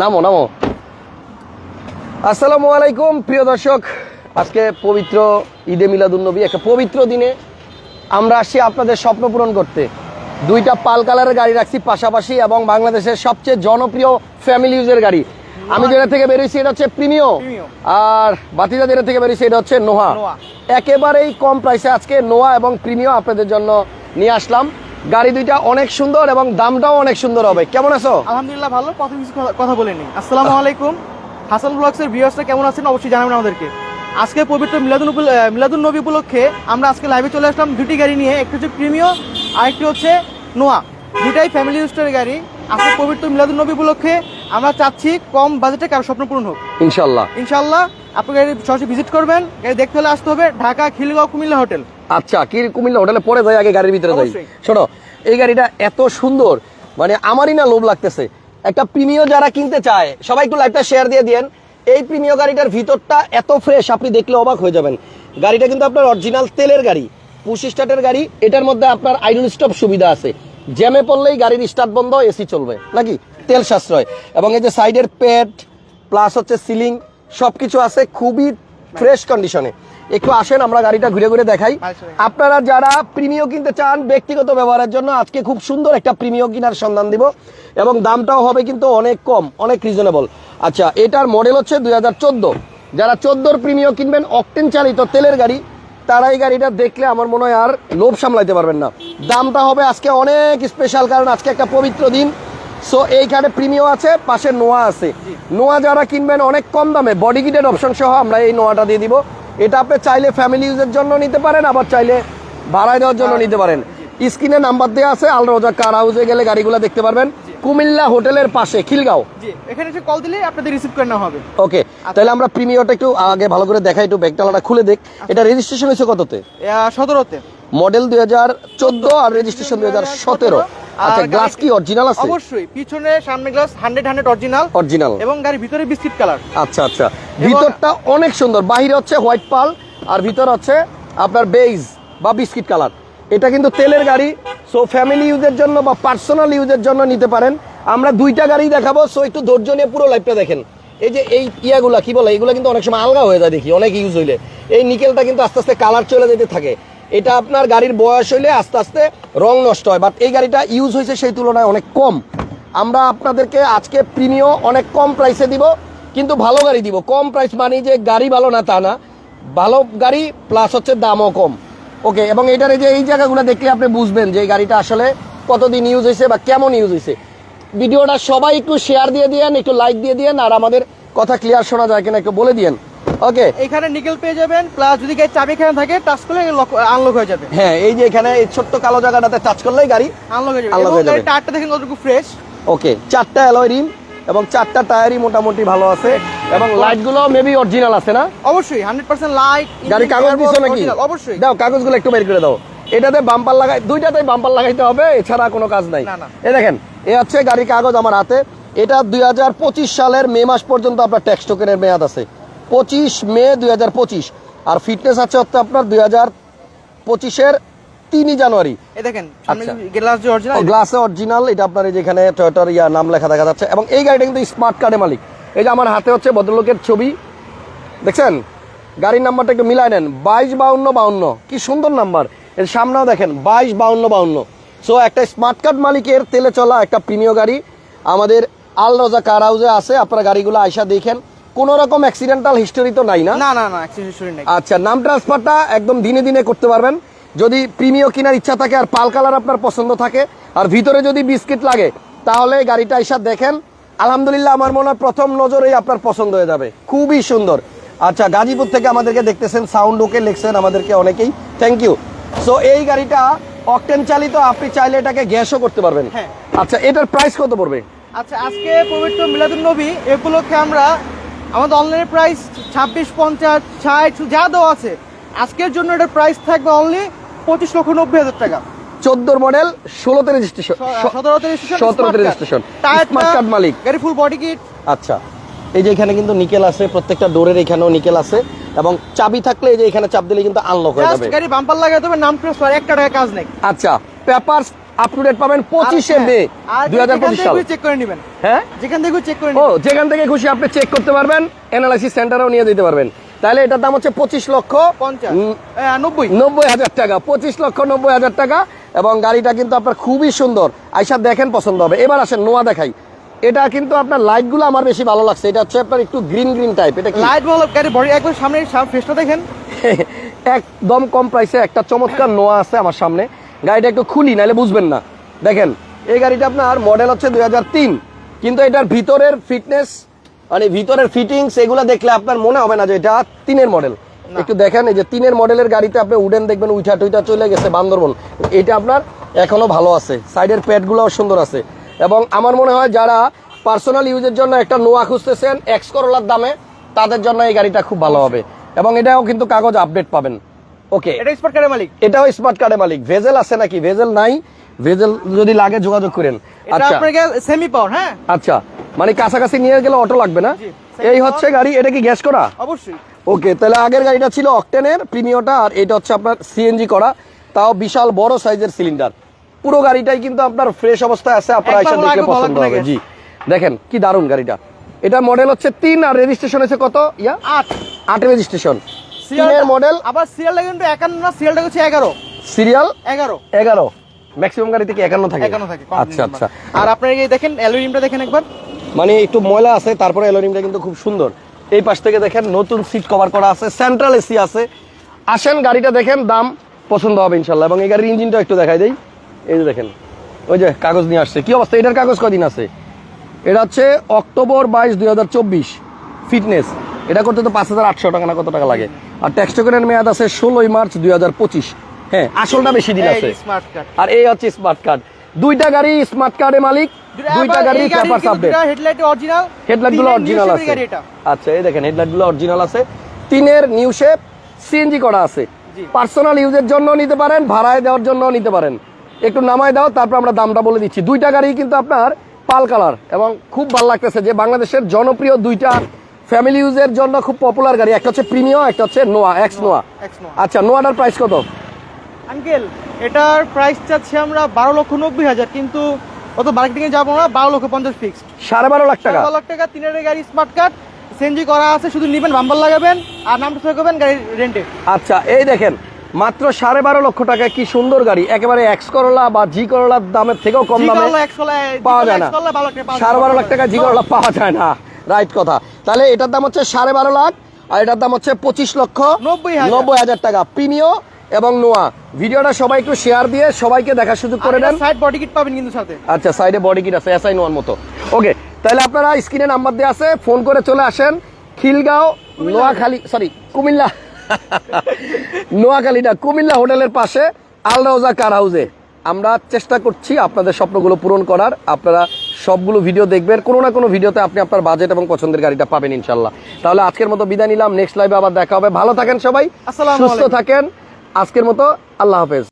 নামো নামো। আসসালামু আলাইকুম প্রিয় দর্শক। আজকে পবিত্র ঈদে মিলাদুন্নবী একটা পবিত্র দিনে আমরা আসছি আপনাদের স্বপ্ন পূরণ করতে। দুইটা পাল কালারের গাড়ি রাখছি পাশাপাশি এবং বাংলাদেশের সবচেয়ে জনপ্রিয় ফ্যামিলি ইউজের গাড়ি। আমি যেটা থেকে বেরিয়েছি এটা হচ্ছে প্রিমিও। আর বাতিজা যেটা থেকে বেরিয়েছি এটা হচ্ছে নোহা। একেবারেই কম প্রাইসে আজকে নোয়া এবং প্রিমিও আপনাদের জন্য নিয়ে আসলাম। গাড়ি দুইটা অনেক সুন্দর এবং দামটাও অনেক সুন্দর হবে। কেমন আছো? আলহামদুলিল্লাহ ভালো প্রথম কিছু কথা- বলে নিই আসসালামু আলাইকুম। হাসান ব্লগসের ভিউয়ার্সরা কেমন আছেন? অবশ্যই জানাবেন আমাদেরকে। আজকে পবিত্র মিলাদুন মিলাদুন নবী উপলক্ষে আমরা আজকে লাইভে চলে আসলাম দুটি গাড়ি নিয়ে। একটি হচ্ছে প্রিমিও আর একটি হচ্ছে নোয়া। দুটাই ফ্যামিলি ইউস্টের গাড়ি। আজকে পবিত্র মিলাদুন নবী উপলক্ষে আমরা চাচ্ছি কম বাজেটে কারও স্বপ্ন পূরণ হোক। ইনশাল্লাহ। ইনশাল্লাহ। আপনি গাড়ি সরাসরি ভিজিট করবেন গাড়ি দেখতে হলে আসতে হবে ঢাকা খিলগাঁও কুমিল্লা হোটেল। আচ্ছা কি কুমিল্লা হোটেলে পরে যাই আগে গাড়ির ভিতরে যাই। শোনো এই গাড়িটা এত সুন্দর মানে আমারই না লোভ লাগতেছে। একটা প্রিমিয় যারা কিনতে চায় সবাই একটু লাইভটা শেয়ার দিয়ে দিয়েন। এই প্রিমিয় গাড়িটার ভিতরটা এত ফ্রেশ আপনি দেখলে অবাক হয়ে যাবেন। গাড়িটা কিন্তু আপনার অরিজিনাল তেলের গাড়ি পুশ স্টার্টের গাড়ি এটার মধ্যে আপনার আইডল স্টপ সুবিধা আছে। জ্যামে পড়লেই গাড়ির স্টার্ট বন্ধ এসি চলবে নাকি? তেল সাশ্রয়। এবং এই যে সাইডের পেট প্লাস হচ্ছে সিলিং সবকিছু আছে খুবই ফ্রেশ কন্ডিশনে একটু আসেন আমরা গাড়িটা ঘুরে ঘুরে দেখাই। আপনারা যারা প্রিমিয় কিনতে চান ব্যক্তিগত ব্যবহারের জন্য আজকে খুব সুন্দর একটা প্রিমিয় কিনার সন্ধান দিব। এবং দামটাও হবে কিন্তু অনেক কম অনেক রিজনেবল আচ্ছা এটার মডেল হচ্ছে দুই হাজার চোদ্দ। যারা চোদ্দোর প্রিমিয় কিনবেন অকটেন চালিত তেলের গাড়ি তারা এই গাড়িটা দেখলে আমার মনে হয় আর লোভ সামলাইতে পারবেন না। দামটা হবে আজকে অনেক স্পেশাল কারণ আজকে একটা পবিত্র দিন। সো এইখানে প্রিমিয় আছে পাশে নোয়া আছে। নোয়া যারা কিনবেন অনেক কম দামে বডি কিটেড অপশন সহ আমরা এই নোয়াটা দিয়ে দিব। এটা আপনি চাইলে ফ্যামিলি ইউজের জন্য নিতে পারেন আবার চাইলে ভাড়ায় দেওয়ার জন্য নিতে পারেন। স্ক্রিনে নাম্বার দেওয়া আছে আল রোজা কার হাউসে গেলে গাড়িগুলো দেখতে পারবেন। কুমিল্লা হোটেলের পাশে খিলগাঁও। এখানে এসে কল দিলে আপনাদের রিসিভ করে নেওয়া হবে। ওকে তাহলে আমরা প্রিমিয়রটা একটু আগে ভালো করে দেখাই একটু ব্যাগটালাটা খুলে দেখ। এটা রেজিস্ট্রেশন হয়েছে কততে? সতেরোতে। মডেল দুই হাজার চোদ্দ আর রেজিস্ট্রেশন দুই হাজার সতেরো। আচ্ছা গ্লাস কি অরিজিনাল আছে? অবশ্যই পিছনে সামনে glass hundred hundred original original এবং গাড়ির ভিতরে বিস্কিট কালার। আচ্ছা আচ্ছা। ভিতরটা অনেক সুন্দর। বাহিরে হচ্ছে হোয়াইট পাল আর ভিতর হচ্ছে আপনার বেইজ বা বিস্কিট কালার। এটা কিন্তু তেলের গাড়ি সো ফ্যামিলি ইউজের জন্য বা পার্সোনাল ইউজের জন্য নিতে পারেন। আমরা দুইটা গাড়ি দেখাবো সো একটু ধৈর্য নিয়ে পুরো লাইফটা দেখেন। এই যে এই ইয়াগুলা কি বলে? এগুলো কিন্তু অনেক সময় আলগা হয়ে যায় দেখি অনেক ইউজ হইলে। এই নিকেলটা কিন্তু আস্তে আস্তে কালার চলে যেতে থাকে। এটা আপনার গাড়ির বয়স হইলে আস্তে আস্তে রং নষ্ট হয় বাট এই গাড়িটা ইউজ হয়েছে সেই তুলনায় অনেক কম। আমরা আপনাদেরকে আজকে প্রিমিয় অনেক কম প্রাইসে দিব, কিন্তু ভালো গাড়ি দিব। কম প্রাইস মানে যে গাড়ি ভালো না তা না, ভালো গাড়ি প্লাস হচ্ছে দামও কম। ওকে এবং এটার এই যে, এই জায়গাগুলো দেখলে আপনি বুঝবেন যে এই গাড়িটা আসলে কতদিন ইউজ হয়েছে বা কেমন ইউজ হয়েছে। ভিডিওটা সবাই একটু শেয়ার দিয়ে দিয়েন, একটু লাইক দিয়ে দিয়েন, আর আমাদের কথা ক্লিয়ার শোনা যায় কিনা একটু বলে দিয়েন। ওকে। এখানে নিকেল পেয়ে যাবেন প্লাস যদি গাড়ির চাবি এখানে থাকে টাচ করলে আনলক হয়ে যাবে। হ্যাঁ এই যে এখানে এই ছোট্ট কালো জায়গাটাতে টাচ করলেই গাড়ি আনলক হয়ে যাবে। হয়ে টায়ারটা দেখেন কতটুকু ফ্রেশ ওকে চারটা অ্যালয় রিম এবং চারটা টায়ারই মোটামুটি ভালো আছে। এবং লাইটগুলো মেবি অরিজিনাল আছে না? অবশ্যই হান্ড্রেড পার্সেন্ট লাইট গাড়ি কাগজ দিছো নাকি? অবশ্যই। দাও কাগজগুলো একটু বের করে দাও। এটাতে বাম্পার লাগাই দুইটাতেই বাম্পার লাগাইতে হবে এছাড়া কোনো কাজ নাই। দেখেন এ হচ্ছে গাড়ির কাগজ আমার হাতে। এটা দুই হাজার পঁচিশ সালের মে মাস পর্যন্ত আপনার ট্যাক্স টোকেনের মেয়াদ আছে। পঁচিশ মে দুই হাজার পঁচিশ। আর ফিটনেস আছে হচ্ছে আপনার দুই হাজার পঁচিশের তিনই জানুয়ারি। দেখেন আচ্ছা। গ্লাস অরিজিনাল অরিজিনাল এটা আপনার এই যেখানে টয়োটার ইয়া নাম লেখা দেখা যাচ্ছে। এবং এই গাড়িটা কিন্তু স্মার্ট কার্ডের মালিক। এই যে আমার হাতে হচ্ছে ভদ্রলোকের ছবি। দেখছেন? গাড়ির নাম্বারটা একটু মিলাই নেন। বাইশ বাউন্ন বাউন্ন। কি সুন্দর নাম্বার এর সামনেও দেখেন বাইশ বাউন্ন বাউন্ন। সো একটা স্মার্ট কার্ড মালিকের তেলে চলা একটা প্রিমিয় গাড়ি। আমাদের আল রোজা কার হাউসে আছে। আপনারা গাড়িগুলো আইসা দেখেন। কোনো রকম অ্যাক্সিডেন্টাল হিস্টোরি তো নাই না? না না না নাই। আচ্ছা নাম ট্রান্সফারটা একদম দিনে দিনে করতে পারবেন। যদি প্রিমিয় কেনার ইচ্ছা থাকে আর পাল কালার আপনার পছন্দ থাকে আর ভিতরে যদি বিস্কিট লাগে তাহলে গাড়িটা এসে দেখেন। আলহামদুলিল্লাহ আমার মনে হয় প্রথম নজরেই আপনার পছন্দ হয়ে যাবে। খুবই সুন্দর। আচ্ছা গাজীপুর থেকে আমাদেরকে দেখতেছেন সাউন্ড ওকে লিখছেন আমাদেরকে অনেকেই। থ্যাংক ইউ সো এই গাড়িটা অকটেন চালিত আপনি চাইলে এটাকে গ্যাসও করতে পারবেন। হ্যাঁ। আচ্ছা এটার প্রাইস কত পড়বে? আচ্ছা আজকে পবিত্র মিলাদুন নবী এ উপলক্ষে আমরা আমাদের অনলাইনের প্রাইস ছাব্বিশ পঞ্চাশ ষাট যা দেওয়া আছে। আজকের জন্য এটার প্রাইস থাকবে অনলি পঁচিশ লক্ষ নব্বই হাজার টাকা। চোদ্দোর মডেল ষোলোতে রেজিস্ট্রেশন সতেরোতে রেজিস্ট্রেশন সতেরোতে রেজিস্ট্রেশন স্মার্ট কার্ড মালিক। গাড়ি ফুল বডি কিট আচ্ছা এই যে এখানে কিন্তু নিকেল আছে প্রত্যেকটা ডোরের এখানেও নিকেল আছে এবং চাবি থাকলে এই যে এখানে চাপ দিলে কিন্তু আনলক হয়ে যাবে। গাড়ি বাম্পার লাগাতে হবে নাম ট্রান্সফার একটা টাকা কাজ নেই। আচ্ছা পেপার আপ টু ডেট পাবেন পঁচিশে মে দুই হাজার পঁচিশ সাল। চেক করে নেবেন। হ্যাঁ? যেখান থেকে চেক করে ও যেখান থেকে খুশি আপনি চেক করতে পারবেন অ্যানালাইসিস সেন্টারেও নিয়ে দিতে পারবেন। তাহলে এটার দাম হচ্ছে পঁচিশ লক্ষ নব্বই। নব্বই হাজার টাকা পঁচিশ লক্ষ নব্বই হাজার টাকা। এবং গাড়িটা কিন্তু আপনার খুবই সুন্দর। আইসা দেখেন পছন্দ হবে। এবার আসেন নোয়া দেখাই। এটা কিন্তু আপনার লাইটগুলো আমার বেশি ভালো লাগছে। এটা হচ্ছে আপনার একটু গ্রিন গ্রিন টাইপ এটা লাইট বল গাড়ি বডি একবার সামনে ফেসটা দেখেন। একদম কম প্রাইসে একটা চমৎকার নোয়া আছে আমার সামনে। গাড়িটা একটু খুলি নাহলে বুঝবেন না। দেখেন এই গাড়িটা আপনার মডেল হচ্ছে দু হাজার তিন। কিন্তু এটার ভিতরের ফিটনেস মানে ভিতরের ফিটিংস এগুলো দেখলে আপনার মনে হবে না যে এটা তিনের মডেল একটু দেখেন এই যে তিনের মডেলের গাড়িতে আপনি উডেন দেখবেন উইঠা টুইটা চলে গেছে বান্দরবন। এটা আপনার এখনও ভালো আছে। সাইডের প্যাডগুলোও সুন্দর আছে। এবং আমার মনে হয় যারা পার্সোনাল ইউজের জন্য একটা নোয়া খুঁজতেছেন এক্স করোলার দামে তাদের জন্য এই গাড়িটা খুব ভালো হবে। এবং এটাও কিন্তু কাগজ আপডেট পাবেন। ওকে এটা স্পট কারের মালিক? এটাও স্মার্ট কার্ডের মালিক। ভেজেল আছে নাকি? ভেজেল নাই। ভেজেল যদি লাগে যোগাযোগ করেন। আচ্ছা। আপনাকে সেমি পাওয়ার হ্যাঁ? আচ্ছা। মানে কাছাকাছি নিয়ে গেলে অটো লাগবে না? এই হচ্ছে গাড়ি এটা কি গ্যাস করা? অবশ্যই। ওকে তাহলে আগের গাড়িটা ছিল অকটেনের প্রিমিয়টা আর এটা হচ্ছে আপনার সিএনজি করা। তাও বিশাল বড় সাইজের সিলিন্ডার পুরো গাড়িটাই কিন্তু আপনার ফ্রেশ অবস্থায় আছে আপনারা এসে দেখলে পছন্দ হবে। জি। দেখেন কি দারুণ গাড়িটা। এটা মডেল হচ্ছে তিন আর রেজিস্ট্রেশন হচ্ছে কত? ইয়া? আট। আট রেজিস্ট্রেশন তিনের মডেল আবার সিরিয়ালটা কিন্তু একান্ন না সিরিয়ালটা হচ্ছে এগারো। সিরিয়াল? এগারো। এগারো। ম্যাক্সিমাম গাড়ি থেকে একান্ন থাকে? একান্ন থাকে আচ্ছা আচ্ছা। আর আপনার এই দেখেন অ্যালুমিনিয়ামটা দেখেন একবার? মানে একটু ময়লা আছে তারপরে অ্যালোরিমটা কিন্তু খুব সুন্দর। এই পাশ থেকে দেখেন নতুন সিট কভার করা আছে সেন্ট্রাল এসি আছে। আসেন গাড়িটা দেখেন দাম পছন্দ হবে ইনশাল্লাহ এবং এই গাড়ির ইঞ্জিনটা একটু দেখাই দেই। এই যে দেখেন ওই যে কাগজ নিয়ে আসছে। কি অবস্থা? এটার কাগজ কদিন আছে? এটা হচ্ছে অক্টোবর বাইশ দুই হাজার চব্বিশ। ফিটনেস এটা করতে তো পাঁচ হাজার আটশো টাকা না কত টাকা লাগে। আর ট্যাক্স টোকেনের মেয়াদ আছে ষোলোই মার্চ দুই হাজার পঁচিশ। হ্যাঁ আসলটা বেশি দিন আছে। আর এই হচ্ছে স্মার্ট কার্ড দুইটা গাড়ি স্মার্ট কার্ডের মালিক দুইটা গাড়ি পেপার আপডেট হেডলাইট অরিজিনাল হেডলাইটগুলো অরিজিনাল আছে। আচ্ছা এই দেখেন হেডলাইটগুলো অরিজিনাল আছে। তিনের নিউ শেপ সিএনজি করা আছে। পার্সোনাল ইউজের জন্য নিতে পারেন ভাড়ায় দেওয়ার জন্য নিতে পারেন। একটু নামায় দাও তারপর আমরা দামটা বলে দিচ্ছি। দুইটা গাড়ি কিন্তু আপনার পাল কালার এবং খুব ভালো লাগতেছে যে বাংলাদেশের জনপ্রিয় দুইটা ফ্যামিলি ইউজের জন্য খুব পপুলার গাড়ি। একটা হচ্ছে প্রিমিয়াম একটা হচ্ছে নোয়া এক্স নোয়া আচ্ছা নোয়াটার প্রাইস কত? আঙ্কেল এটার প্রাইস চাচ্ছি আমরা বারো লক্ষ নব্বই হাজার কিন্তু অত মার্কেটিং এ যাব না বারো লক্ষ পঞ্চাশ ফিক্সড সাড়ে বারো লাখ টাকা? বারো লাখ টাকা তিনের গাড়ি স্মার্ট কার্ড সেনজি করা আছে শুধু নিবেন বাম্বার লাগাবেন আর নামটা সই করবেন গাড়ি রেন্টে আচ্ছা এই দেখেন মাত্র সাড়ে বারো লক্ষ টাকা কি সুন্দর গাড়ি। একেবারে এক্স করলা বা জি করলার দামের থেকেও কম দামে পাওয়া যায় না। সাড়ে বারো লাখ টাকা জি করলা পাওয়া যায় না। রাইট কথা। তাহলে এটার দাম হচ্ছে সাড়ে বারো লাখ আর এটার দাম হচ্ছে পঁচিশ লক্ষ নব্বই হাজার। টাকা। প্রিমিয় এবং নোয়া। ভিডিওটা সবাই একটু শেয়ার দিয়ে সবাইকে দেখার সুযোগ করে দেন। সাইড বডি কিট পাবেন কিন্তু সাথে। আচ্ছা সাইডে বডি কিট আছে এসআই নোয়ার মতো। ওকে তাহলে আপনারা স্ক্রিনে নাম্বার দেওয়া আছে ফোন করে চলে আসেন। খিলগাঁও নোয়াখালী সরি কুমিল্লা। নোয়াখালী না কুমিল্লা হোটেলের পাশে আলরাউজা কার হাউসে আমরা চেষ্টা করছি আপনাদের স্বপ্নগুলো পূরণ করার। আপনারা সবগুলো ভিডিও দেখবেন। কোনো না কোনো ভিডিওতে আপনি আপনার বাজেট এবং পছন্দের গাড়িটা পাবেন ইনশাল্লাহ। তাহলে আজকের মতো বিদায় নিলাম। নেক্সট লাইভে আবার দেখা হবে। ভালো থাকেন সবাই। সুস্থ থাকেন। আজকের মতো আল্লাহ হাফেজ।